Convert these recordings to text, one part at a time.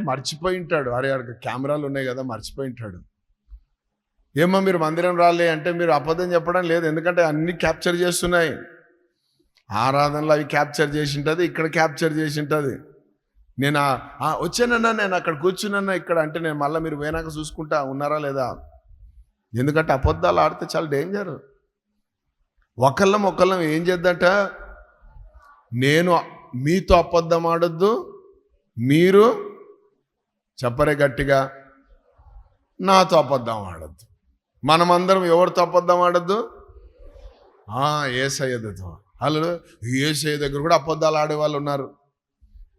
అంటే మర్చిపోయి ఉంటాడు. అరే అక్కడ కెమెరాలు ఉన్నాయి కదా మర్చిపోయి ఉంటాడు. ఏమో మీరు మందిరం రాలే అంటే మీరు అబద్ధం చెప్పడం లేదు. ఎందుకంటే అన్ని క్యాప్చర్ చేస్తున్నాయి. ఆరాధనలు అవి క్యాప్చర్ చేసి ఉంటుంది ఇక్కడ క్యాప్చర్ చేసి ఉంటుంది. నేను వచ్చానన్నా నేను అక్కడ కూర్చున్నా ఇక్కడ అంటే నేను మళ్ళీ మీరు పోయినాక చూసుకుంటా ఉన్నారా లేదా? ఎందుకంటే అబద్ధాలు ఆడితే చాలా డేంజర్ ఒకళ్ళం ఒకళ్ళం ఏం చేద్దంట? నేను మీతో అబద్ధం ఆడొద్దు మీరు చెప్పరే గట్టిగా నాతో అబద్ధం ఆడద్దు. మనమందరం ఎవరితో అబద్ధం ఆడద్దు? ఏసయ్యతో వాళ్ళు ఏసయ్య దగ్గర కూడా అబద్ధాలు ఆడేవాళ్ళు ఉన్నారు.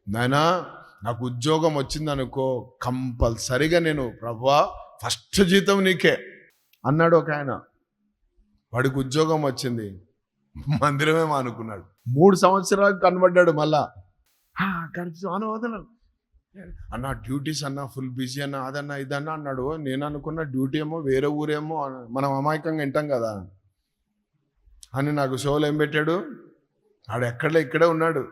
నాయనా నాకు ఉద్యోగం వచ్చిందనుకో కంపల్సరిగా నేను ప్రభా ఫస్ట్ జీతం నీకే అన్నాడు ఒక ఆయన. వాడికి ఉద్యోగం వచ్చింది. మందిరమే అనుకున్నాడు మూడు సంవత్సరాలు కనబడ్డాడు మళ్ళా. కనిపిస్తు అన్న డ్యూటీస్ అన్న ఫుల్ బిజీ అన్న అదన్నా ఇదన్నా అన్నాడు. నేను అనుకున్న డ్యూటీ ఏమో వేరే ఊరేమో మనం అమాయకంగా వింటాం కదా. అని నాకు షోలు ఏం పెట్టాడు? ఆడు ఎక్కడలే ఇక్కడే ఉన్నాడు.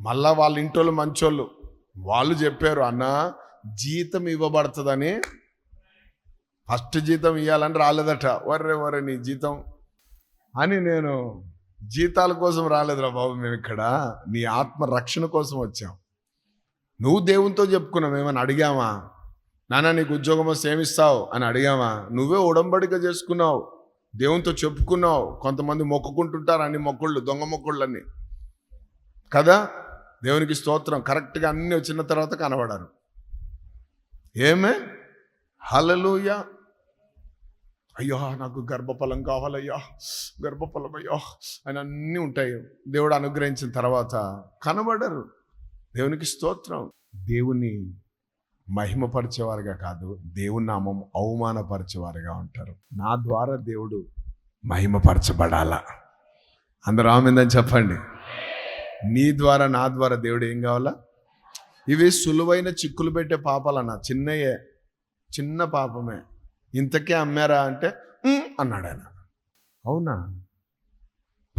మళ్ళా వాళ్ళ ఇంటోళ్ళు మంచోళ్ళు. వాళ్ళు చెప్పారు అన్న జీతం ఇవ్వబడుతుందని. ఫస్ట్ జీతం ఇవ్వాలని రాలేదట. వర్రే వర్రే నీ జీతం. అని నేను జీతాల కోసం రాలేదురా బాబు మేము ఇక్కడ. నీ ఆత్మ రక్షణ కోసం వచ్చాం. నువ్వు దేవునితో చెప్పుకున్నావు ఏమని అడిగామా? నాన్న నీకు ఉద్యోగం వస్తే ఏమిస్తావు? అని అడిగామా? నువ్వే ఉడంబడిక చేసుకున్నావు దేవునితో చెప్పుకున్నావు కొంతమంది మొక్కుకుంటుంటారు అన్ని మొక్కుళ్ళు దొంగ మొక్కుళ్ళన్నీ. కదా? దేవునికి స్తోత్రం. కరెక్ట్గా అన్నీ వచ్చిన తర్వాత కనబడారు ఏమే? హలలుయ అయ్యో నాకు గర్భఫలం కావాలయ్యా గర్భఫలం అయ్యో అని అన్నీ ఉంటాయి. దేవుడు అనుగ్రహించిన తర్వాత కనబడరు. దేవునికి స్తోత్రం. దేవుని మహిమపరిచేవారుగా కాదు దేవుని నామం అవమానపరిచేవారుగా ఉంటారు. నా ద్వారా దేవుడు మహిమపరచబడాలా? అందరూ ఆమెందని చెప్పండి. నీ ద్వారా నా ద్వారా దేవుడు ఏం కావాలా? ఇవి సులువైన చిక్కులు పెట్టే పాపాలన్నా చిన్నయే చిన్న పాపమే. ఇంతకే అమ్మారా అంటే అన్నాడు ఆయన అవునా?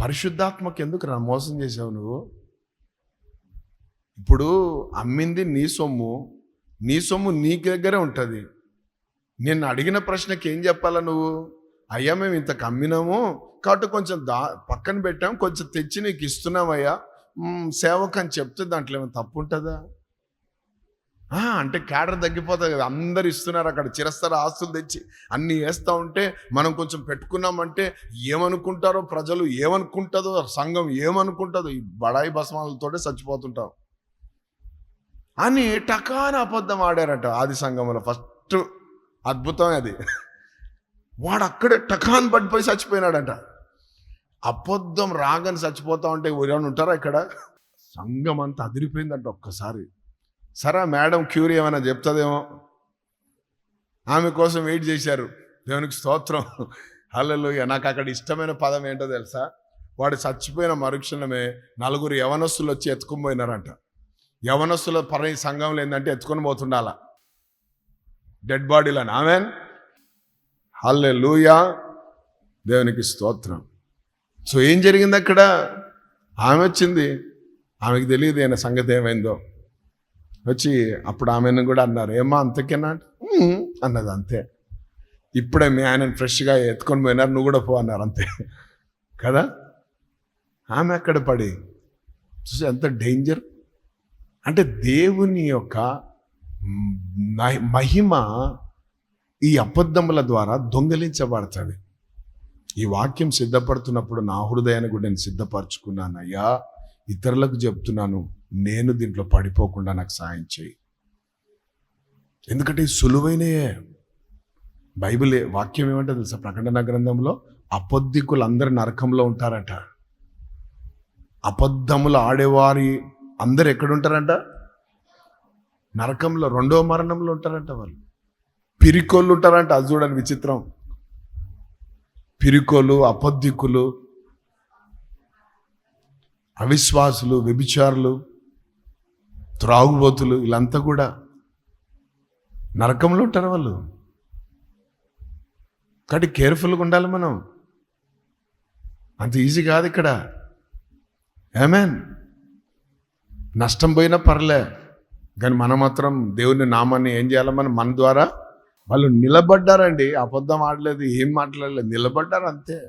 పరిశుద్ధాత్మకి ఎందుకు రా మోసం చేసావు నువ్వు? ఇప్పుడు అమ్మింది నీ సొమ్ము నీ సొమ్ము నీ దగ్గరే ఉంటుంది. నిన్ను అడిగిన ప్రశ్నకి ఏం చెప్పాలా నువ్వు? అయ్యా మేము ఇంత కమ్మినాము కాబట్టి కొంచెం దా పక్కన పెట్టాం కొంచెం తెచ్చి నీకు ఇస్తున్నామయ్యా. మ్, సేవకు అని చెప్తే దాంట్లో ఏమైనా తప్పు ఉంటుందా? అంటే క్యాడర్ తగ్గిపోతుంది కదా అందరు ఇస్తున్నారు అక్కడ చిరస్తర ఆస్తులు తెచ్చి అన్నీ వేస్తూ ఉంటే మనం కొంచెం పెట్టుకున్నామంటే ఏమనుకుంటారో ప్రజలు ఏమనుకుంటుందో సంఘం ఏమనుకుంటుందో ఈ బడాయి బసమాలతోటే చచ్చిపోతుంటాం. అని టకాన అబద్ధం ఆడారట ఆది సంఘంలో ఫస్ట్ అద్భుతం అది. వాడు అక్కడే టకాన్ పడిపోయి చచ్చిపోయినాడంట. అబద్ధం రాగానే చచ్చిపోతా ఉంటే ఎవరైనా ఉంటారా ఇక్కడ? సంఘం అంతా అదిరిపోయిందంట ఒక్కసారి. సరే మేడం క్యూరీ ఏమైనా చెప్తుందేమో? ఆమె కోసం వెయిట్ చేశారు. దేవునికి స్తోత్రం. హలో నాకు అక్కడ ఇష్టమైన పదం ఏంటో తెలుసా? వాడు చచ్చిపోయిన మరుక్షణమే నలుగురు యవనస్తులు వచ్చి ఎత్తుకుపోయినారంట యవనస్తుల పని సంఘంలో ఏంటంటే ఎత్తుకొని పోతుండాల. డెడ్ బాడీలను ఆమెన్ హల్లే లూయా దేవునికి స్తోత్రం. సో ఏం జరిగింది అక్కడ? ఆమె వచ్చింది. ఆమెకు తెలియదు ఆయన సంగతి ఏమైందో. వచ్చి అప్పుడు ఆమెను కూడా అన్నారు ఏమా అంతకేనా? అన్నది అంతే. ఇప్పుడే మీ ఆయనను ఫ్రెష్గా ఎత్తుకొని పోయినారు నువ్వు కూడా పో అన్నారు అంతే. కదా? ఆమె అక్కడ పడి చూసి ఎంత డేంజర్? అంటే దేవుని యొక్క మహిమ ఈ అబద్ధముల ద్వారా దొంగలించబడుతుంది. ఈ వాక్యం సిద్ధపడుతున్నప్పుడు నా హృదయాన్ని కూడా నేను సిద్ధపరచుకున్నాను అయ్యా ఇతరులకు చెప్తున్నాను నేను దీంట్లో పడిపోకుండా నాకు సాయం చేయి. ఎందుకంటే సులువైనయే. బైబిల్ వాక్యం ఏమంటే తెలుసా? ప్రకటన గ్రంథంలో అబద్ధికులు అందరు నరకంలో ఉంటారట. అబద్ధములు ఆడేవారి అందరు ఎక్కడుంటారంట? నరకంలో రెండో మరణంలో ఉంటారంట వాళ్ళు. పిరికోళ్ళు ఉంటారంట అది చూడండి విచిత్రం. పిరికోలు అపద్ధికులు అవిశ్వాసులు వ్యభిచారులు త్రాగుబోతులు వీళ్ళంతా కూడా నరకంలో ఉంటారు వాళ్ళు. కాబట్టి కేర్ఫుల్గా ఉండాలి మనం. అంత ఈజీ కాదు ఇక్కడ. ఏమేన్ నష్టం పోయినా పర్లే కానీ మనం మాత్రం దేవుని నామాన్ని ఏం చేయాలి మనం ద్వారా వాళ్ళు నిలబడ్డారండి. అబద్ధం ఆడలేదు ఏం మాట్లాడలేదు నిలబడ్డారు అంతే.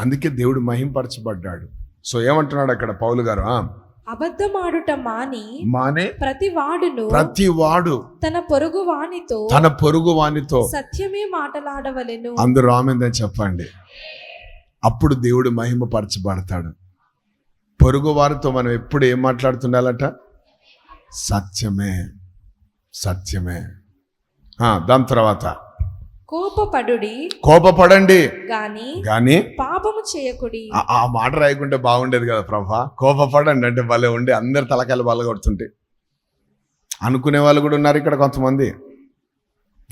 అందుకే దేవుడు మహింపరచబడ్డాడు. సో ఏమంటున్నాడు అక్కడ పౌలు గారు? అబద్ధమాడుట మాని మానే ప్రతి వాడును ప్రతి వాడు తన పొరుగు వానితో తన పొరుగు వానితో సత్యమే మాటలాడవలెను. అందరూ ఆమెందని చెప్పండి. అప్పుడు దేవుడు మహిమపరచబడతాడు. పొరుగు వారితో మనం ఎప్పుడు ఏం మాట్లాడుతుండాలట? సత్యమే సత్యమే. ఆ, దాని తర్వాత. కోపపడుడి కోపపడండి. గాని పాపము చేయకుడి. ఆ- మాట రాయకుంటే బాగుండేది కదా ప్రభా. కోపపడండి అంటే భలే ఉండి అందరు తలకాయలు బల్ల కొడుతుంటే అనుకునే వాళ్ళు కూడా ఉన్నారు ఇక్కడ కొంతమంది.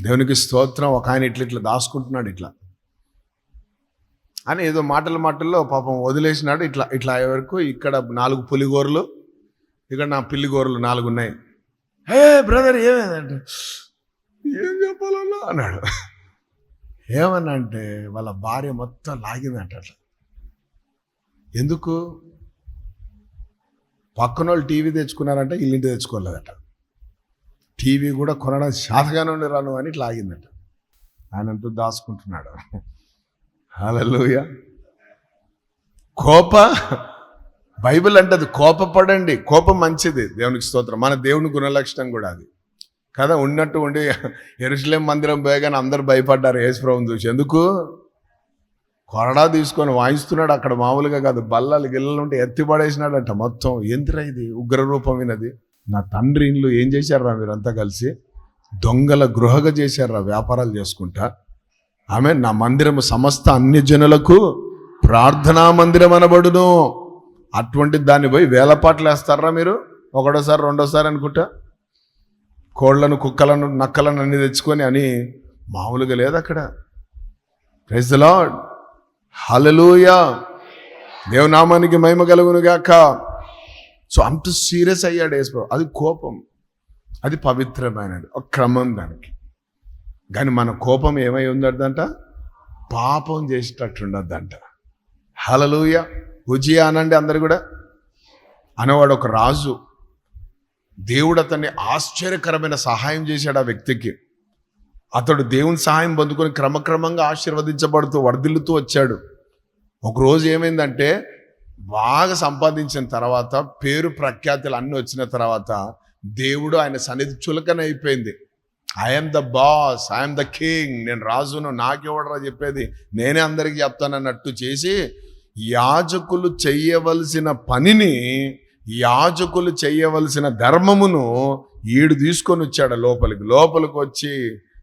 దేవునికి స్తోత్రం ఒక ఆయన ఇట్లా ఇట్లా దాచుకుంటున్నాడు ఇట్లా. అని ఏదో మాటల మాటల్లో పాపం వదిలేసినాడు. ఇట్లా ఇట్లా అయ్యే వరకు ఇక్కడ నాలుగు పులిగోరలు ఇక్కడ నా పిల్లిగోరలు నాలుగు ఉన్నాయి. హే బ్రదర్ ఏమైందంటే? ఏం చెప్పాలన్నా? అన్నాడు. ఏమన్నా అంటే వాళ్ళ భార్య మొత్తం లాగిందంట అట్లా. ఎందుకు? పక్కన వాళ్ళు టీవీ తెచ్చుకున్నారంటే ఇల్లింటి తెచ్చుకోలేదట. టీవీ కూడా కొనడం శాతగానే ఉండి రాను అని ఇట్లా ఆగిందట. ఆయన అంటూ దాచుకుంటున్నాడు. హల్లెలూయా. కోప బైబిల్ అంటే అది కోపపడండి. కోపం మంచిది దేవునికి స్తోత్రం. మన దేవుని గుణలక్షణం కూడా అది. కదా ఉన్నట్టు ఉండి ఎరుసలేం మందిరం పోయగానే అందరు భయపడ్డారు యేసుప్రభుని చూసి. ఎందుకు? కొరడా తీసుకొని వాయిస్తున్నాడు అక్కడ మామూలుగా కాదు. బల్లలు గిల్లలు ఉంటే ఎత్తిపడేసినాడంట మొత్తం. ఏంటిరా ఇది? ఉగ్రరూపమైనది నా తండ్రి ఇండ్లు ఏం చేశారా మీరంతా కలిసి? దొంగల గృహగా చేశారా వ్యాపారాలు చేసుకుంటా. ఆమె నా మందిరము సమస్త అన్ని జనులకు ప్రార్థనా మందిరం అనబడును. అటువంటి దాన్ని పోయి వేలపాట్లు వేస్తారా మీరు? ఒకటోసారి రెండోసారి అనుకుంటా. కోళ్ళను కుక్కలను నక్కలను అన్ని తెచ్చుకొని అని మామూలుగా లేదు అక్కడ. ప్రైజ్ లాడ్ హలలుయా దేవనామానికి మహిమ కలుగును గాక. సో అంత సీరియస్ అయ్యాడు యేసు అది కోపం. అది పవిత్రమైనది. ఒక క్రమం దానికి. కానీ మన కోపం ఏమై ఉందంట పాపం చేసేటట్టు ఉండద్దంట హలలుయ ఉజియా అనండి అందరు కూడా. అనేవాడు ఒక రాజు. దేవుడు అతన్ని ఆశ్చర్యకరమైన సహాయం చేశాడు ఆ వ్యక్తికి. అతడు దేవుని సహాయం పొందుకొని క్రమక్రమంగా ఆశీర్వదించబడుతూ వర్ధిల్లుతూ వచ్చాడు. ఒకరోజు ఏమైందంటే బాగా సంపాదించిన తర్వాత పేరు ప్రఖ్యాతులు అన్నీ వచ్చిన తర్వాత దేవుడు ఆయన సన్నిధి చులకన అయిపోయింది I'm the boss I'm the king నేను రాజును నాకెవడరా చెప్పేది? నేనే అందరికీ చెప్తానన్నట్టు చేసి యాజకులు చెయ్యవలసిన పనిని యాజకులు చేయవలసిన ధర్మమును ఈడు తీసుకొని వచ్చాడు లోపలికి. లోపలికి వచ్చి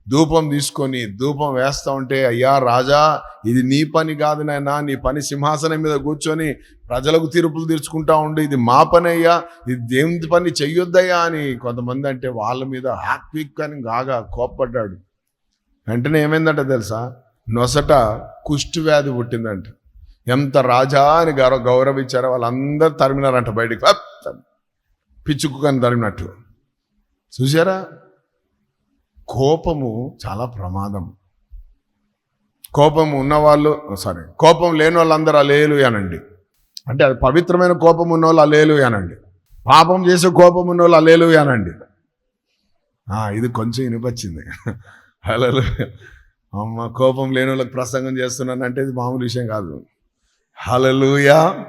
ధూపం తీసుకొని ధూపం వేస్తూ ఉంటే అయ్యా రాజా ఇది నీ పని కాదు నాయనా నీ పని సింహాసనం మీద కూర్చొని ప్రజలకు తీర్పులు తీర్చుకుంటా ఉండు. ఇది మా పని అయ్యా ఇది దేవుని పని చెయ్యొద్దయ్యా అని కొంతమంది అంటే వాళ్ళ మీద హ్యాపీక్ అని గాగా కోప్పడ్డాడు. వెంటనే ఏమైందంట తెలుసా? నొసట కుష్టి వ్యాధి పుట్టిందంట. ఎంత రాజా అని గౌరవ గౌరవించారో వాళ్ళందరూ తరిమినారంట బయటికి. పిచ్చుకు పిచ్చుకు తరిమినట్టు. చూసారా కోపము చాలా ప్రమాదం. కోపం ఉన్నవాళ్ళు సారీ కోపం లేని వాళ్ళందరూ అలేలు అనండి. అంటే అది పవిత్రమైన కోపం ఉన్నవాళ్ళు అలేలు అనండి. పాపం చేసే కోపం ఉన్నవాళ్ళు అలేలు అనండి. ఇది కొంచెం వినిపించింది. హలో అమ్మ కోపం లేని వాళ్ళకి ప్రసంగం చేస్తున్నానంటే ఇది మామూలు విషయం కాదు. హలలుయా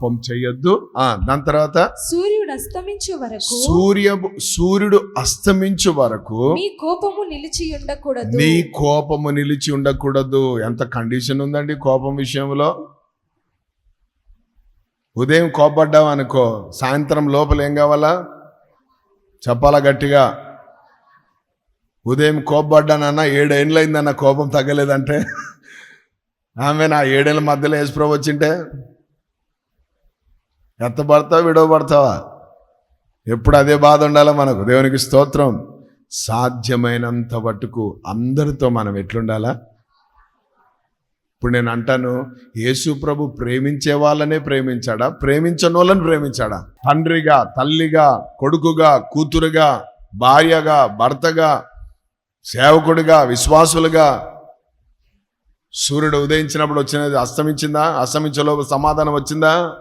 కోపం చెయ్యొద్దు ఆ, దాని తర్వాత సూర్యుడు అస్తమించు వరకు సూర్య సూర్యుడు అస్తమించు వరకు మీ కోపము నిలిచి ఉండకూడదు. నీ కోపము నిలిచి ఉండకూడదు. ఎంత కండిషన్ ఉందండి కోపం విషయంలో? ఉదయం కోపడ్డావు అనుకో సాయంత్రం లోపల ఏం కావాలా? చెప్పాలా గట్టిగా? ఉదయం కోపడ్డానన్నా ఏడేళ్ళైందన్న కోపం తగ్గలేదంటే? ఆమె నా ఏడేళ్ళ మధ్యలో యేసుప్రభు వచ్చింటే? ఎత్తబడతావా విడవబడతావా? ఎప్పుడు అదే బాధ ఉండాలా మనకు? దేవునికి స్తోత్రం. సాధ్యమైనంత మటుకు అందరితో మనం ఎట్లుండాలా? ఇప్పుడు నేను అంటాను యేసు ప్రభు ప్రేమించే వాళ్ళనే ప్రేమించాడా? ప్రేమించని వాళ్ళని ప్రేమించాడా? తండ్రిగా తల్లిగా కొడుకుగా కూతురుగా భార్యగా భర్తగా సేవకుడిగా విశ్వాసులుగా. సూర్యుడు ఉదయించినప్పుడు వచ్చినది అస్తమించిందా? అస్తమించలో సమాధానం వచ్చిందా?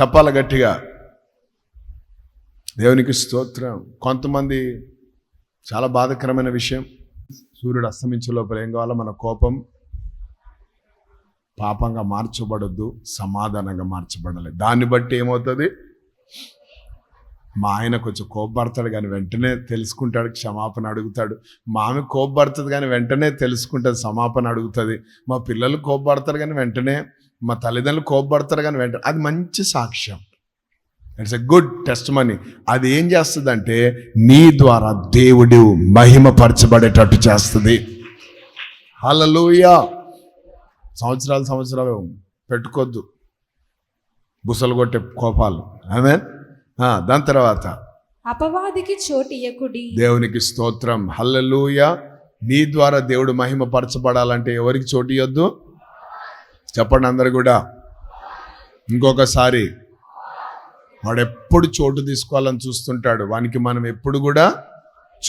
చెప్పాలి గట్టిగా. దేవునికి స్తోత్రం. కొంతమంది చాలా బాధకరమైన విషయం. సూర్యుడు అస్తమించే లోపల ఏం కావాలో మన కోపం. పాపంగా మార్చబడద్దు సమాధానంగా మార్చబడాలి. దాన్ని బట్టి ఏమవుతుంది? మా ఆయన కొంచెం కోపడతాడు కానీ వెంటనే తెలుసుకుంటాడు క్షమాపణ అడుగుతాడు. మా ఆమె కోపడుతుంది కానీ వెంటనే తెలుసుకుంటుంది సమాపణ అడుగుతుంది. మా పిల్లలు కోపడతారు కానీ వెంటనే మా తల్లిదండ్రులు కోపడతారు కానీ వెంటనే. అది మంచి సాక్ష్యం. It's a good testimony అది ఏం చేస్తుందంటే నీ ద్వారా దేవుడు మహిమపరచబడేటట్టు చేస్తుంది. హల్లెలూయా సంవత్సరాలు సంవత్సరాలు పెట్టుకోవద్దు బుసలు కొట్టే కోపాలు. ఆమె దాని తర్వాత అపవాదికి చోటు ఇయ్యకుడి. దేవునికి స్తోత్రం. హల్లెలూయా నీ ద్వారా దేవుడు మహిమపరచబడాలంటే ఎవరికి చోటు ఇవ్వద్దు చెప్పండి అందరు కూడా. ఇంకొకసారి వాడు ఎప్పుడు చోటు తీసుకోవాలని చూస్తుంటాడు. వానికి మనం ఎప్పుడు కూడా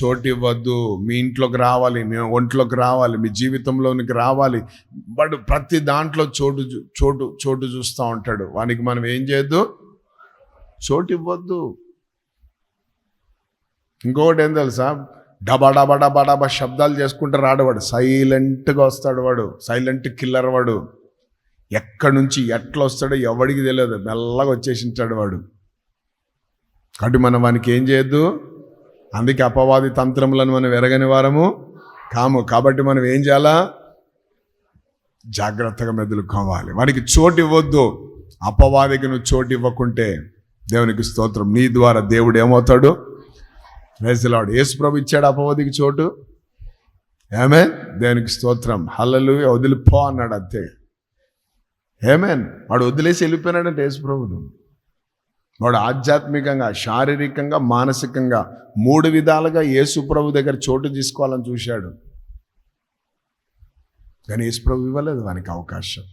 చోటు ఇవ్వద్దు. మీ ఇంట్లోకి రావాలి మీ ఒంట్లోకి రావాలి మీ జీవితంలోనికి రావాలి. వాడు ప్రతి దాంట్లో చోటు చూ- చోటు చోటు చూస్తూ ఉంటాడు. వానికి మనం ఏం చేయొద్దు? చోటు ఇవ్వద్దు. ఇంకొకటి ఏం తెలుసా? డబా డబా డబా డబా శబ్దాలు చేసుకుంటూ రాడు వాడు. సైలెంట్గా వస్తాడు వాడు. సైలెంట్ కిల్లర్ వాడు. ఎక్కడి నుంచి ఎట్లా వస్తాడో ఎవడికి తెలియదు మెల్లగా వచ్చేసింటాడు వాడు. కాబట్టి మనం వానికి ఏం చేయొద్దు? అందుకే అపవాది తంత్రములను మనం ఎరగని వారము కాము. కాబట్టి మనం ఏం చేయాలా? జాగ్రత్తగా మెదులుకోవాలి. వానికి చోటు ఇవ్వద్దు. అపవాదికి నువ్వు చోటు ఇవ్వకుంటే దేవునికి స్తోత్రం. నీ ద్వారా దేవుడు ఏమవుతాడు? రేసలాడు యేసు ప్రభు ఇచ్చాడు అపవాదికి చోటు. ఏమే దేవునికి స్తోత్రం. హల్లలు వదిలిపో అన్నాడు అంతే. హేమేన్. వాడు వదిలేసి వెళ్ళిపోయినాడంటే యేసుప్రభుడు వాడు ఆధ్యాత్మికంగా శారీరకంగా మానసికంగా మూడు విధాలుగా యేసుప్రభు దగ్గర చోటు తీసుకోవాలని చూశాడు. కానీ యేసుప్రభు ఇవ్వలేదు వానికి అవకాశం.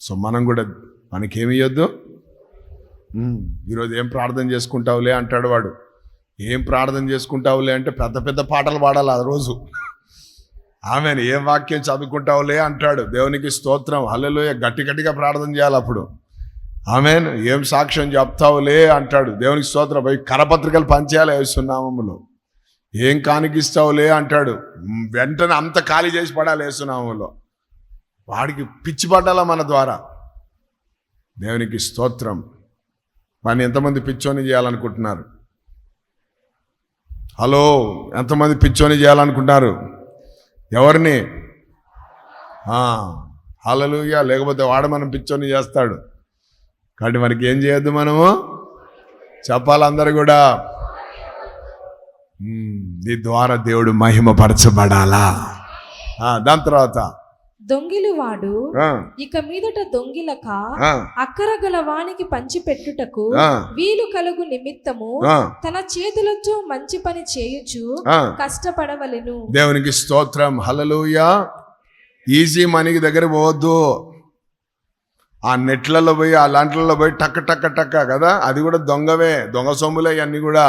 సో మనం కూడా మనకి ఏమి ఇవ్వద్దు ఈరోజు ఏం ప్రార్థన చేసుకుంటావులే అంటాడు వాడు. ఏం ప్రార్థన చేసుకుంటావులే అంటే పెద్ద పెద్ద పాటలు పాడాలి ఆ రోజు. ఆమెను ఏం వాక్యం చదువుకుంటావులే అంటాడు. దేవునికి స్తోత్రం. హల్లెలూయ. గట్టి గట్టిగా ప్రార్థన చేయాలి అప్పుడు. ఆమెన్ ఏం సాక్ష్యం చెప్తావులే అంటాడు. దేవునికి స్తోత్రం. పోయి కరపత్రికలు పంచేయాలి వేస్తున్నామములో ఏం కానికిస్తావులే అంటాడు. వెంటనే అంత ఖాళీ చేసి పడాలి వేస్తున్నామములో వాడికి పిచ్చి పడాలా మన ద్వారా? దేవునికి స్తోత్రం. వాడిని ఎంతమంది పిచ్చోని చేయాలనుకుంటున్నారు? హలో ఎంతమంది పిచ్చోని చేయాలనుకుంటున్నారు? ఎవరిని? హలలుయా లేకపోతే వాడు మనం పిచ్చోని చేస్తాడు. కాబట్టి మనకి ఏం చేయొద్దు మనము? చెప్పాలి అందరు కూడా. నీ ద్వారా దేవుడు మహిమపరచబడాలా? దాని తర్వాత దొంగిలి వాడు ఆ, ఇక మీదట దొంగిలక ఆ, అక్కర గల వానికి పంచిపెట్టుటకు వీలు కలుగు నిమిత్తము తన చేతులతో మంచి పని చేయుచు. కష్టపడవలెను. దేవునికి స్తోత్రం. హలలుయా ఈజీ మనీకి దగ్గర పోవద్దు. ఆ నెట్లలో పోయి ఆ లాంట్లలో పోయి టక్క టక్క టక్క కదా? అది కూడా దొంగవే. దొంగ సొమ్ములే ఇవన్నీ కూడా.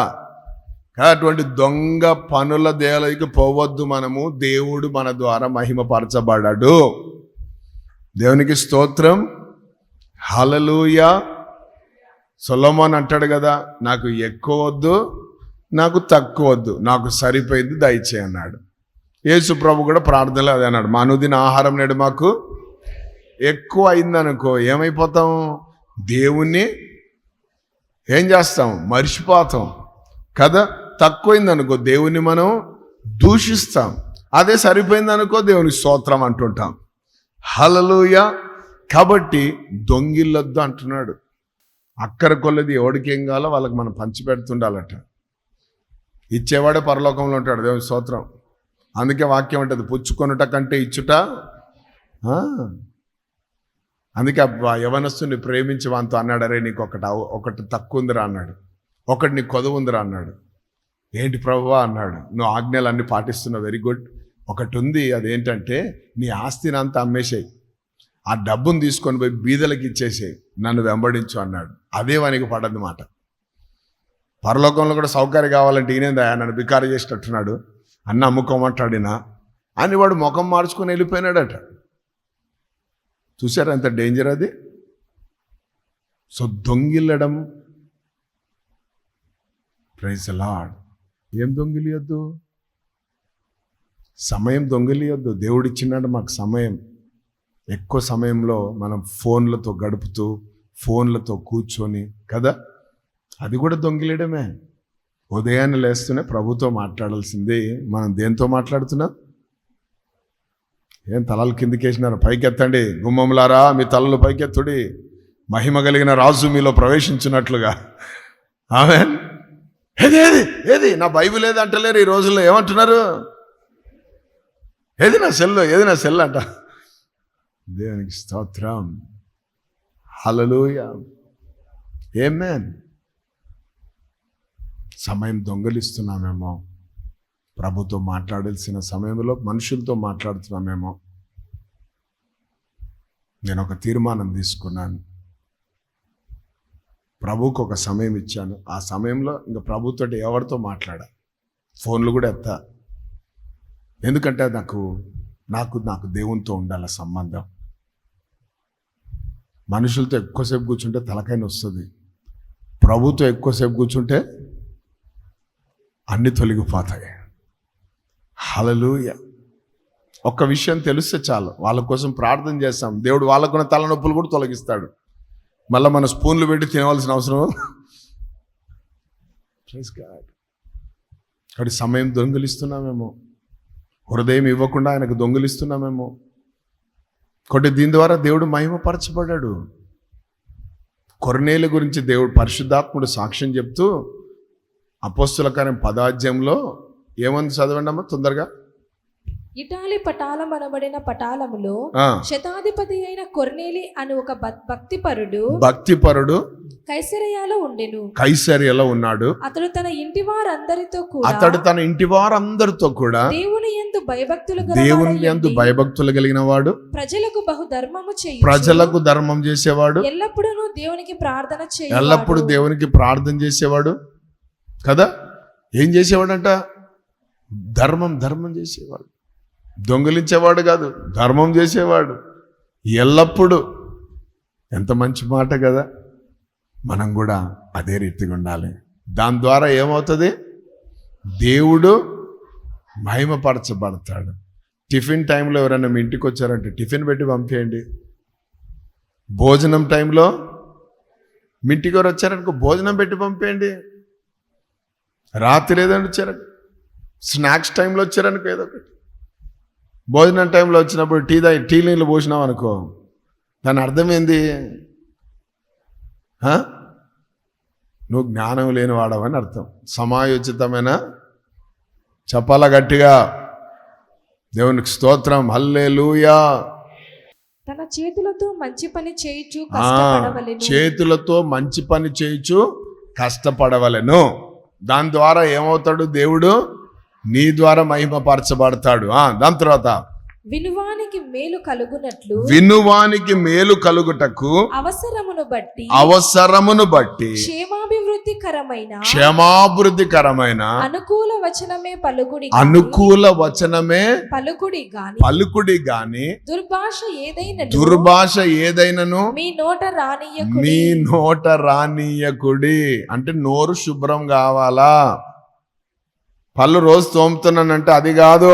అటువంటి దొంగ పనుల దేలకి పోవద్దు మనము. దేవుడు మన ద్వారా మహిమపరచబడ్డాడు దేవునికి స్తోత్రం. హలలూయ సొలమోన్ అంటాడు కదా నాకు ఎక్కువ వద్దు నాకు తక్కువ వద్దు నాకు సరిపోయింది దయచే అన్నాడు. యేసు ప్రభు కూడా ప్రార్థనలో అదే అన్నాడు మా అనుదిన ఆహారం నేడు మాకు ఎక్కువ అయిందనుకో ఏమైపోతాం? దేవుణ్ణి ఏం చేస్తాం? మర్చిపోతాం. కదా? తక్కువైందనుకో దేవుని మనం దూషిస్తాం. అదే సరిపోయిందనుకో దేవుని స్తోత్రం అంటుంటాం. హలలుయ కాబట్టి దొంగిల్లొద్దు అంటున్నాడు. అక్కర కొల్లది ఎవడికి ఏం కావాలో వాళ్ళకి మనం పంచిపెడుతుండాలట. ఇచ్చేవాడే పరలోకంలో ఉంటాడు దేవుని స్తోత్రం. అందుకే వాక్యం ఉంటుంది పుచ్చుకొనుట కంటే ఇచ్చుట అందుకే యవనస్తుని ప్రేమించి వాంతో అన్నాడు నీకు ఒకటి ఒకటి తక్కువ ఉందిరా అన్నాడు. ఒకటి నీకు కొదువు ఉందిరా అన్నాడు. ఏంటి ప్రభువా అన్నాడు. నువ్వు ఆజ్ఞలు అన్ని పాటిస్తున్నావు వెరీ గుడ్ ఒకటి ఉంది అదేంటంటే నీ ఆస్తిని అంతా అమ్మేసేయి. ఆ డబ్బును తీసుకొని పోయి బీదలకు ఇచ్చేసేయి. నన్ను వెంబడించు అన్నాడు. అదే వానికి పడదు మాట పరలోకంలో కూడా సౌకర్యం కావాలంటే ఈయనేందా నన్ను బికారు చేసినట్టున్నాడు. అన్న అమ్ముకోమంటాడినా అని వాడు ముఖం మార్చుకొని వెళ్ళిపోయినాడట. చూసారా ఎంత డేంజర్ అది? సో దొంగిల్లడం. ప్రైజ్ లాడ్ ఏం దొంగిలియొద్దు? సమయం దొంగిలియొద్దు. దేవుడిచ్చినాడు మాకు సమయం. ఎక్కువ సమయంలో మనం ఫోన్లతో గడుపుతూ ఫోన్లతో కూర్చొని కదా? అది కూడా దొంగిలేయడమే. ఉదయాన్నే లేస్తూనే ప్రభుతో మాట్లాడాల్సింది. మనం దేంతో మాట్లాడుతున్నాం? ఏం తలలు కిందికేసినారు? పైకెత్తండి. గుమ్మంలారా మీ తలలు పైకెత్తుడి. మహిమ కలిగిన రాజు మీలో ప్రవేశించినట్లుగా. ఆమె ఏది ఏది ఏది? నా బైబిల్ ఏది అంటలేరు ఈ రోజుల్లో? ఏమంటున్నారు? ఏది నా సెల్ ఏది నా సెల్ అంట? దేవునికి స్తోత్రం. హలలోయ ఏమేన్ సమయం దొంగలిస్తున్నామేమో. ప్రభుతో మాట్లాడాల్సిన సమయంలో మనుషులతో మాట్లాడుతున్నామేమో. నేను ఒక తీర్మానం తీసుకున్నాను. ప్రభుకు ఒక సమయం ఇచ్చాను. ఆ సమయంలో ఇంకా ప్రభుతో ఎవరితో మాట్లాడా? ఫోన్లు కూడా ఎత్తా. ఎందుకంటే నాకు నాకు నాకు దేవునితో ఉండాల సంబంధం. మనుషులతో ఎక్కువసేపు కూర్చుంటే తలకైన వస్తుంది ప్రభుతో ఎక్కువసేపు కూర్చుంటే అన్ని తొలగిపోతాయి. హలలుయ ఒక్క విషయం తెలిస్తే చాలు. వాళ్ళ కోసం ప్రార్థన చేస్తాం. దేవుడు వాళ్ళకున్న తలనొప్పులు కూడా తొలగిస్తాడు. మళ్ళీ మన స్పూన్లు పెట్టి తినవలసిన అవసరం Praise కాబట్టి సమయం దొంగిలిస్తున్నామేమో. హృదయం ఇవ్వకుండా ఆయనకు దొంగిలిస్తున్నామేమో. కాబట్టి దీని ద్వారా దేవుడు మహిమపరచబడ్డాడు. కొరనేల గురించి దేవుడు పరిశుద్ధాత్ముడు సాక్ష్యం చెప్తూ అపోస్తుల కార్యం పదాధ్యంలో ఏమంది చదవండి అమ్మా తొందరగా? ఇటాలి పటాలమనబడిన పటాలములో ఆ, శతాధిపతి అయిన కొర్నేలి అని ఒక భక్- భక్తిపరుడు భక్తిపరుడు కైసరయాలో ఉండెను. కైసర్యలో ఉన్నాడు. అతడు తన ఇంటి వారందరితో కూడా అతడు తన ఇంటి వారందరితో కూడా దేవుని యందు భయభక్తులు దేవుని యందు ఉండి భయభక్తులు కలిగిన వాడు ప్రజలకు బహు ధర్మము చేయి ప్రజలకు ధర్మం చేసేవాడు. ఎల్లప్పుడూ దేవునికి ప్రార్థన చేయి ఎల్లప్పుడూ దేవునికి ప్రార్థన చేసేవాడు. కదా? ఏం చేసేవాడంట? ధర్మం ధర్మం చేసేవాడు. దొంగిలించేవాడు కాదు ధర్మం చేసేవాడు. ఎల్లప్పుడూ ఎంత మంచి మాట కదా. మనం కూడా అదే రీతిగా ఉండాలి. దాని ద్వారా ఏమవుతుంది? దేవుడు మహిమపరచబడతాడు. టిఫిన్ టైంలో ఎవరైనా మీ ఇంటికి వచ్చారంటే టిఫిన్ పెట్టి పంపేయండి. భోజనం టైంలో మీ ఇంటికి ఎవరు వచ్చారనుకో భోజనం పెట్టి పంపేయండి. రాత్రి ఏదైనా వచ్చారు స్నాక్స్ టైంలో వచ్చారనుకో ఏదో ఒకటి. భోజనం టైంలో వచ్చినప్పుడు టీ దా టీ నీళ్ళు పోసినాం అనుకో దాని అర్థం ఏంది ఆ? నువ్వు జ్ఞానం లేని వాడవని అర్థం. సమాయోచితమైన చెప్పాలా గట్టిగా. దేవునికి స్తోత్రం. హల్లెలూయా. తన చేతులతో మంచి పని చేయుచు ఆ, కష్టపడవలెను. చేతులతో మంచి పని చేయుచు కష్టపడవలెను. దాని ద్వారా ఏమవుతాడు దేవుడు? నీ ద్వారా మహిమపరచబడతాడు. ఆ దాని తర్వాత వినువానికి మేలు కలుగునట్లు వినువానికి మేలు కలుగుటకు అవసరమును బట్టి అవసరమును బట్టి క్షేమాభివృద్ధికరమైన క్షమాభివృద్ధికరమైన అనుకూల వచనమే పలుకుడి గాని- అనుకూల వచనమే పలుకుడి గాని పలుకుడి గాని దుర్భాష ఏదైనా దుర్భాష ఏదైనను మీ నోట రానియకుడి. మీ నోట రానీయకుడి. అంటే నోరు శుభ్రం కావాలా? పళ్ళు రోజు తోముతున్నానంటే అది కాదు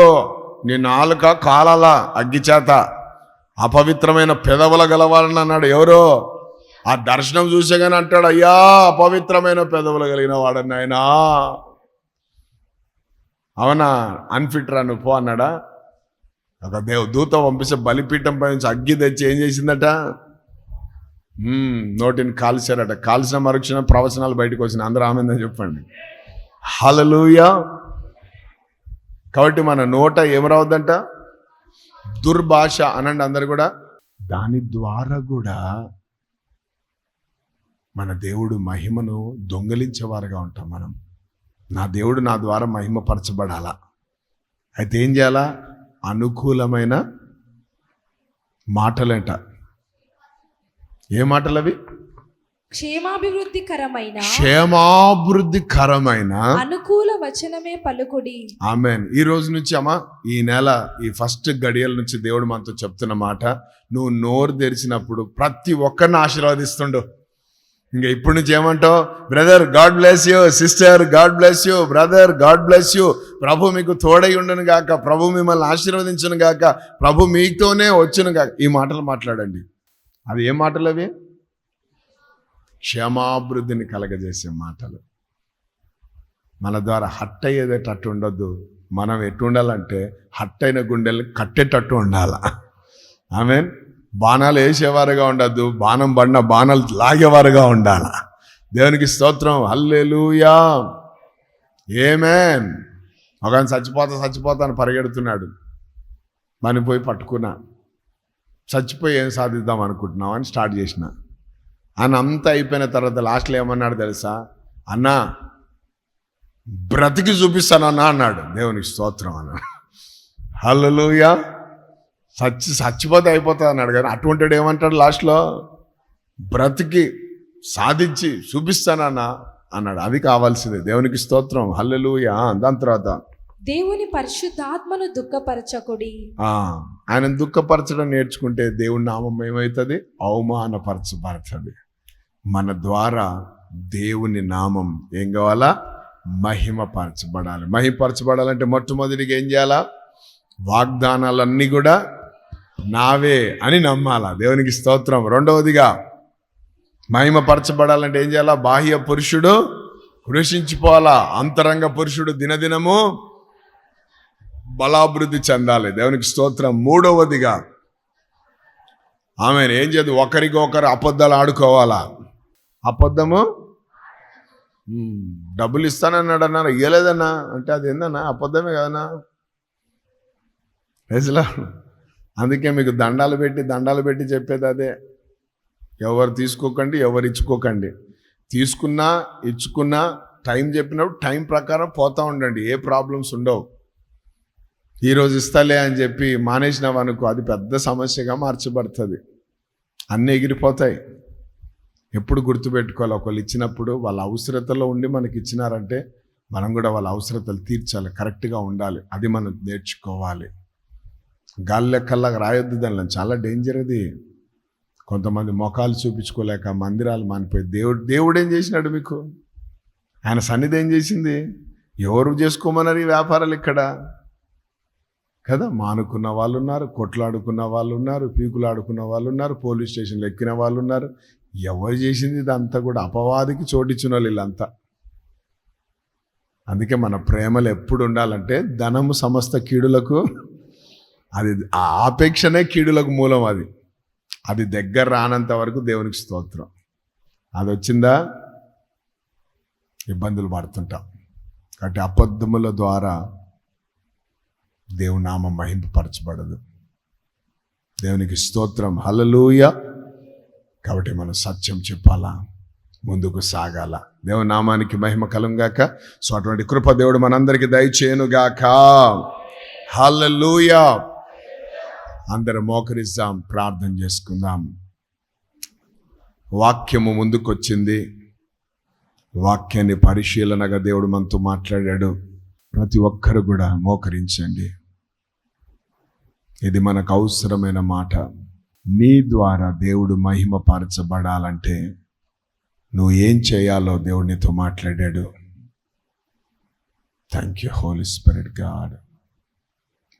నీ నాలుక కాలాల అగ్గి చేత అపవిత్రమైన పెదవుల గలవాలని అన్నాడు ఎవరో? ఆ దర్శనం చూసేగానే అంటాడు అయ్యా అపవిత్రమైన పెదవులు కలిగిన వాడని ఆయన. అవునా? అన్ఫిట్ రా నువ్వు పో అన్నాడా? ఒక దేవ దూత పంపిస్తే బలిపీఠం పై నుంచి అగ్గి తెచ్చి ఏం చేసిందట? నోటిని కాల్చారట. కాల్చిన మరుక్షణ ప్రవచనాలు బయటకు వచ్చిన అందరూ ఆమెందని చెప్పండి. హలలుయా కాబట్టి మన నోట ఏం రావద్దంట దుర్భాష అనండి అందరు కూడా. దాని ద్వారా కూడా మన దేవుడు మహిమను దొంగలించేవారుగా ఉంటాం మనం. నా దేవుడు నా ద్వారా మహిమపరచబడాలా? అయితే ఏం చేయాలా? అనుకూలమైన మాటలంట. ఏ మాటలు అవి క్షేమాభివృద్ధికరమైన క్షేమాభివృద్ధికరమైన అనుకూల వచనమే పలుకుడి. ఆమెన్. ఈ రోజు నుంచి అమ్మా ఈ నెల ఈ ఫస్ట్ గడియల నుంచి దేవుడు మనతో చెప్తున్న మాట నువ్వు నోరు తెరిచినప్పుడు ప్రతి ఒక్కరిని ఆశీర్వదిస్తుండు. ఇంకా ఇప్పటి నుంచి ఏమంటావు? Brother God bless you. Sister God bless you. Brother God bless you. ప్రభు మీకు తోడై ఉండను గాక ప్రభు మిమ్మల్ని ఆశీర్వదించను గాక ప్రభు మీతోనే వచ్చును గాక. ఈ మాటలు మాట్లాడండి. అది ఏ మాటలు అవి? క్షేమాభివృద్ధిని కలగజేసే మాటలు. మన ద్వారా హట్ అయ్యేటట్టు ఉండొద్దు. మనం ఎట్టు ఉండాలంటే హట్ అయిన గుండెలు కట్టేటట్టు ఉండాల. ఆమె బాణాలు వేసేవారుగా ఉండద్దు. బాణం పడిన బాణాలు లాగేవారుగా ఉండాల. దేవునికి స్తోత్రం. అల్లెలుయా ఏమేన్ ఒక చచ్చిపోతా చచ్చిపోతా అని పరిగెడుతున్నాడు. మనం పోయి పట్టుకున్నా. చచ్చిపోయి ఏం సాధిద్దాం అనుకుంటున్నాం అని స్టార్ట్ చేసిన. అని అంతా అయిపోయిన తర్వాత లాస్ట్లో ఏమన్నాడు తెలుసా? అన్నా బ్రతికి చూపిస్తానన్నా అన్నాడు. దేవునికి స్తోత్రం అన్నాడు హల్లెలూయా. చచ్చి చచ్చిపోతే అయిపోతుంది అన్నాడు. కానీ అటువంటి ఏమంటాడు లాస్ట్లో? బ్రతికి సాధించి చూపిస్తానన్నా అన్నాడు. అది కావాల్సిందే. దేవునికి స్తోత్రం. హల్లెలూయా దాని తర్వాత దేవుని పరిశుద్ధాత్మను దుఃఖపరచకుడి. ఆ, ఆయన దుఃఖపరచడం నేర్చుకుంటే దేవుని నామం ఏమవుతుంది? అవమానపరచబడుతుంది. మన ద్వారా దేవుని నామం ఏం కావాలా? మహిమపరచబడాలి. మహిమపరచబడాలంటే మొట్టమొదటిగా ఏం చేయాలా? వాగ్దానాలన్నీ కూడా నావే అని నమ్మాలా. దేవునికి స్తోత్రం. రెండవదిగా మహిమపరచబడాలంటే ఏం చేయాలా? బాహ్య పురుషుడు కృషించిపోవాలా. అంతరంగ పురుషుడు దినదినము బలాభివృద్ధి చెందాలి. దేవునికి స్తోత్రం. మూడవదిగా ఆమె ఏం చేయదు ఒకరికొకరు అబద్ధాలు ఆడుకోవాలా. అబద్ధము? డబ్బులు ఇస్తానన్నాడు అన్నారు ఇవ్వలేదన్నా అంటే అది ఏందన్నా? అబద్ధమే కదన్నా? అసలు అందుకే మీకు దండాలు పెట్టి దండాలు పెట్టి చెప్పేది అదే. ఎవరు తీసుకోకండి ఎవరు ఇచ్చుకోకండి. తీసుకున్నా ఇచ్చుకున్నా టైం చెప్పినప్పుడు టైం ప్రకారం పోతా ఉండండి. ఏ ప్రాబ్లమ్స్ ఉండవు. ఈరోజు ఇస్తలే అని చెప్పి మానేసినావు అనుకో అది పెద్ద సమస్యగా మార్చబడుతుంది. అన్నీ ఎగిరిపోతాయి. ఎప్పుడు గుర్తుపెట్టుకోవాలి? ఒకళ్ళు ఇచ్చినప్పుడు వాళ్ళ అవసరతలో ఉండి మనకి ఇచ్చినారంటే మనం కూడా వాళ్ళ అవసరతలు తీర్చాలి కరెక్ట్గా ఉండాలి. అది మనం నేర్చుకోవాలి. గాలి లెక్కల్లాగా రాయొద్దు దానిలో. చాలా డేంజర్ అది. కొంతమంది మొఖాలు చూపించుకోలేక మందిరాలు మానిపోయి దేవుడు దేవుడు ఏం చేసినాడు మీకు? ఆయన సన్నిధి ఏం చేసింది? ఎవరు చేసుకోమన్నారు ఈ వ్యాపారాలు ఇక్కడ? కదా మానుకున్న వాళ్ళు ఉన్నారు కొట్లాడుకున్న వాళ్ళు ఉన్నారు పీకులాడుకున్న వాళ్ళు ఉన్నారు పోలీస్ స్టేషన్లో ఎక్కిన వాళ్ళు ఉన్నారు ఎవరు చేసింది ఇదంతా కూడా అపవాదికి చోటిచ్చిన వాళ్ళు వీళ్ళంతా. అందుకే మన ప్రేమలు ఎప్పుడు ఉండాలంటే ధనము సమస్త కీడులకు అది ఆ ఆపేక్షనే కీడులకు మూలం అది. అది దగ్గర రానంత వరకు దేవునికి స్తోత్రం. అది వచ్చిందా ఇబ్బందులు పడుతుంటాం. కాబట్టి అబద్ధముల ద్వారా దేవుని నామం మహింపరచబడదు దేవునికి స్తోత్రం. హలలుయ కాబట్టి మనం సత్యం చెప్పాలా? ముందుకు సాగాల? దేవుని నామానికి మహిమ కలంగాక సో అటువంటి కృప దేవుడు మనందరికీ దయచేయనుగాక. హల్లెలూయా. అందరం మోకరిద్దాం ప్రార్థన చేసుకుందాం. వాక్యము ముందుకొచ్చింది. వాక్యాన్ని పరిశీలనగా దేవుడు మనతో మాట్లాడాడు. ప్రతి ఒక్కరు కూడా మోకరించండి. ఇది మనకు అవసరమైన మాట. నీ ద్వారా దేవుడు మహిమపరచబడాలంటే నువ్వు ఏం చేయాలో దేవుడు నీతో మాట్లాడాడు. Thank you Holy Spirit God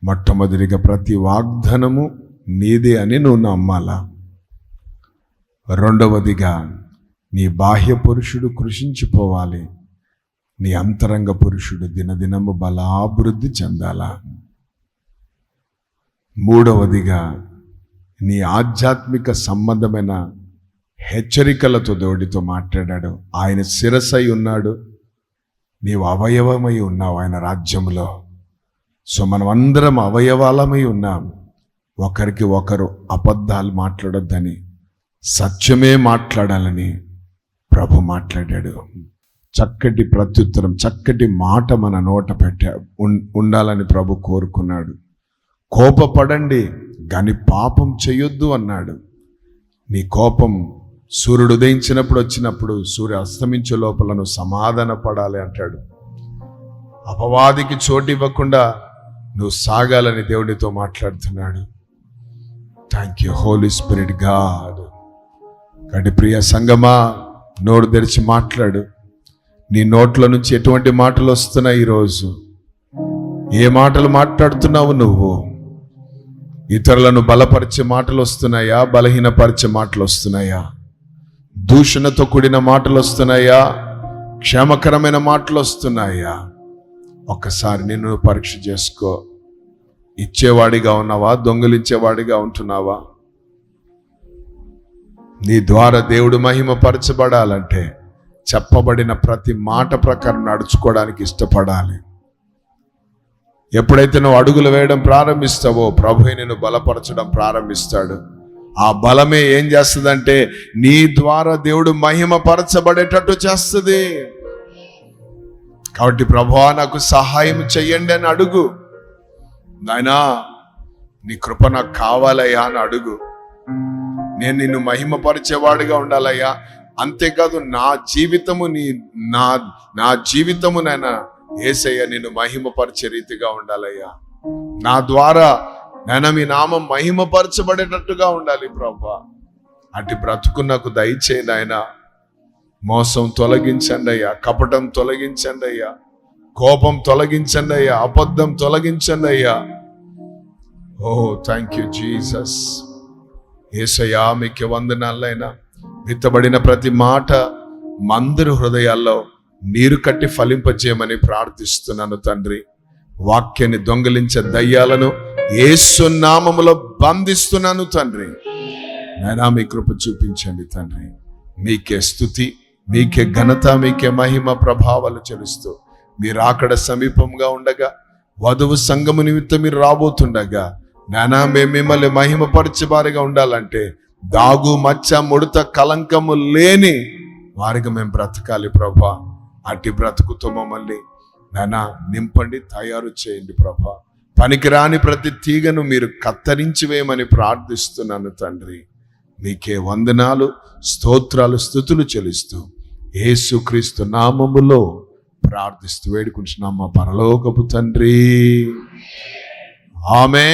మొట్టమొదటిగా ప్రతి వాగ్దనము నీదే అని నువ్వు నమ్మాలా? రెండవదిగా నీ బాహ్య పురుషుడు కృషించిపోవాలి. నీ అంతరంగ పురుషుడు దినదినము బలాభివృద్ధి చెందాలా? మూడవదిగా నీ ఆధ్యాత్మిక సంబంధమైన హెచ్చరికలతో దేవుడితో మాట్లాడాడు. ఆయన శిరసై ఉన్నాడు. నీవు అవయవమై ఉన్నావు ఆయన రాజ్యంలో. సో మనం అందరం అవయవాలమై ఉన్నాం. ఒకరికి ఒకరు అబద్ధాలు మాట్లాడొద్దని సత్యమే మాట్లాడాలని ప్రభు మాట్లాడాడు. చక్కటి ప్రత్యుత్తరం చక్కటి మాట మన నోట పెట్టా ఉండాలని ప్రభు కోరుకున్నాడు. కోపపడండి. కానీ పాపం చేయొద్దు అన్నాడు. నీ కోపం సూర్యుడు ఉదయించినప్పుడు వచ్చినప్పుడు సూర్య అస్తమించే లోపల నువ్వు సమాధాన పడాలి అంటాడు. అపవాదికి చోటు ఇవ్వకుండా నువ్వు సాగాలని దేవుడితో మాట్లాడుతున్నాడు. Thank you Holy Spirit God కాబట్టి ప్రియ సంగమా నోరు తెరిచి మాట్లాడు. నీ నోట్ల నుంచి ఎటువంటి మాటలు వస్తున్నాయి ఈరోజు? ఏ మాటలు మాట్లాడుతున్నావు నువ్వు? ఇతరులను బలపరిచే మాటలు వస్తున్నాయా బలహీనపరిచే మాటలు వస్తున్నాయా దూషణతో కూడిన మాటలు వస్తున్నాయా క్షేమకరమైన మాటలు వస్తున్నాయా ఒక్కసారి నిన్ను పరీక్ష చేసుకో. ఇచ్చేవాడిగా ఉన్నావా? దొంగిలించేవాడిగా ఉంటున్నావా? నీ ద్వారా దేవుడు మహిమ పరచబడాలంటే చెప్పబడిన ప్రతి మాట ప్రకారం నడుచుకోవడానికి ఇష్టపడాలి. ఎప్పుడైతే నువ్వు అడుగులు వేయడం ప్రారంభిస్తావో ప్రభు నేను బలపరచడం ప్రారంభిస్తాడు. ఆ బలమే ఏం చేస్తుందంటే నీ ద్వారా దేవుడు మహిమ పరచబడేటట్టు చేస్తుంది. కాబట్టి ప్రభువా నాకు సహాయం చెయ్యండి అని అడుగు. నాయనా నీ కృప నాకు కావాలయ్యా అని అడుగు. నేను నిన్ను మహిమపరిచేవాడిగా ఉండాలయ్యా. అంతేకాదు నా జీవితము నీ నా నా జీవితము నాయన ఏసయ్య నిన్ను మహిమపరిచే రీతిగా ఉండాలయ్యా. నా ద్వారా నేను మీ నామం మహిమపరచబడేటట్టుగా ఉండాలి ప్రభా. అటు బ్రతుకు నాకు దయచేయి నాయన మోసం తొలగించండి అయ్యా. కపటం తొలగించండి అయ్యా. కోపం తొలగించండి అయ్యా. అబద్ధం తొలగించండి అయ్యా. ఓ థ్యాంక్ యూ జీసస్ ఏసయ్యా మీకు వందనాలైనా విత్తబడిన ప్రతి మాట మందరు హృదయాల్లో నీరు కట్టి ఫలింపజేయమని ప్రార్థిస్తున్నాను తండ్రి. వాక్యాన్ని దొంగలించే దయ్యాలను ఏసు నామములో బంధిస్తున్నాను తండ్రి. నైనా మీ కృప చూపించండి తండ్రి. మీకే స్థుతి మీకే ఘనత మీకే మహిమ ప్రభావాలు చెలుస్తూ మీరు అక్కడ సమీపంగా ఉండగా వధువు సంగము నిమిత్తం మీరు రాబోతుండగా నానా మేము మిమ్మల్ని మహిమపరిచేవారిగా ఉండాలంటే దాగు మచ్చ ముడత కలంకము లేని వారిగా మేము బ్రతకాలి ప్రభా. అట్టి బ్రతుకుతో మమ్మల్ని నానా నింపండి తయారు చేయండి ప్రభా. పనికిరాని ప్రతి తీగను మీరు కత్తరించి వేయమని ప్రార్థిస్తున్నాను తండ్రి. మీకే వందనాలు స్తోత్రాలు స్థుతులు చెల్లిస్తూ ఏసుక్రీస్తు నామములో ప్రార్థిస్తూ వేడుకుంటున్నాం మా పరలోకపు తండ్రి. ఆమె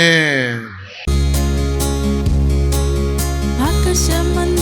ఆకాశం